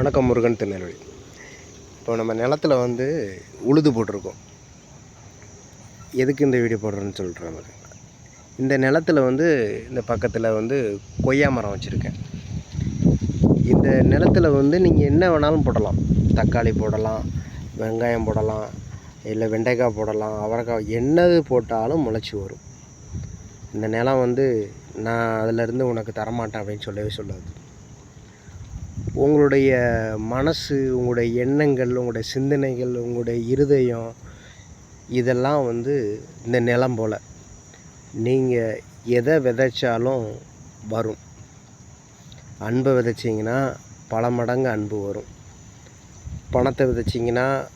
வணக்கம் முருகன் திருநெல்வேலி. இப்போ நம்ம நிலத்துல வந்து உழுது போட்டிருக்கோம். எதுக்கு இந்த வீடியோ போடுறேன்னு சொல்கிறேன் இந்த நிலத்துல வந்து இந்த பக்கத்தில் வந்து கொய்யா மரம் வச்சுருக்கேன். இந்த நிலத்தில் வந்து நீங்கள் என்ன வேணாலும் போடலாம். தக்காளி போடலாம் வெங்காயம் போடலாம் இல்லை வெண்டைக்காய் போடலாம் அவரைக்காய் என்னது போட்டாலும் முளைச்சி வரும். இந்த நிலம் வந்து நான் அதிலேருந்து உனக்கு தரமாட்டேன் அப்படின்னு சொல்லவே சொல்லாது. உங்களுடைய மனசு உங்களுடைய எண்ணங்கள் உங்களுடைய சிந்தனைகள் உங்களுடைய இருதயம் இதெல்லாம் வந்து இந்த நிலம் போல். நீங்கள் எதை விதைச்சாலும் வரும். அன்பை விதைச்சிங்கன்னா பல மடங்கு அன்பு வரும். பணத்தை விதைச்சிங்கன்னா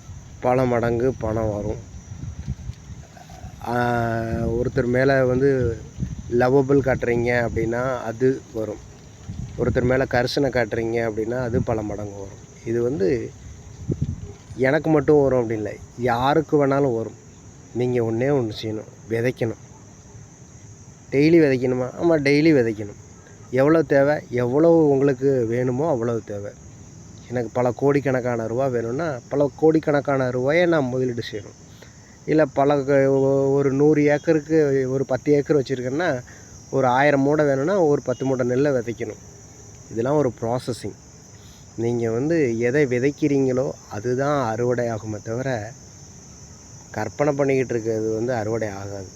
பல மடங்கு பணம் வரும். ஒருத்தர் மேலே வந்து லவ்வபிள் காட்டுறீங்க அப்படின்னா அது வரும். ஒருத்தர் மேலே கரிசனை காட்டுறீங்க அப்படின்னா அது பல மடங்கு வரும். இது வந்து எனக்கு மட்டும் வரும் அப்படி இல்லை யாருக்கு வேணாலும் வரும். நீங்கள் ஒன்றே ஒன்று செய்யணும் விதைக்கணும். டெய்லி விதைக்கணுமா? ஆமாம் டெய்லி விதைக்கணும். எவ்வளோ தேவை? எவ்வளோ உங்களுக்கு வேணுமோ அவ்வளோ தேவை. எனக்கு பல கோடிக்கணக்கான ரூபா வேணும்னா பல கோடிக்கணக்கான ரூபாயை நான் முதலீடு செய்யணும். இல்லை பல ஒரு நூறு ஏக்கருக்கு ஒரு பத்து ஏக்கர் வச்சுருக்கேன்னா ஒரு ஆயிரம் மூடை வேணும்னா ஒரு பத்து மூட்டை நெல்லை விதைக்கணும். இதெல்லாம் ஒரு ப்ராசஸிங் நீங்கள் வந்து எதை விதைக்கிறீங்களோ அதுதான் அறுவடை ஆகுமே தவிர கற்பனை பண்ணிக்கிட்டு இருக்கிறது வந்து அறுவடை ஆகாது.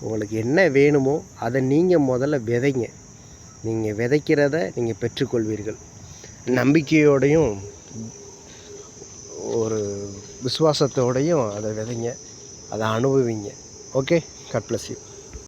உங்களுக்கு என்ன வேணுமோ அதை நீங்கள் முதல்ல விதைங்க. நீங்கள் விதைக்கிறத நீங்கள் பெற்றுக்கொள்வீர்கள். நம்பிக்கையோடையும் ஒரு விசுவாசத்தோடையும் அதை விதைங்க. அதை அனுபவிங்க. Okay cut bless you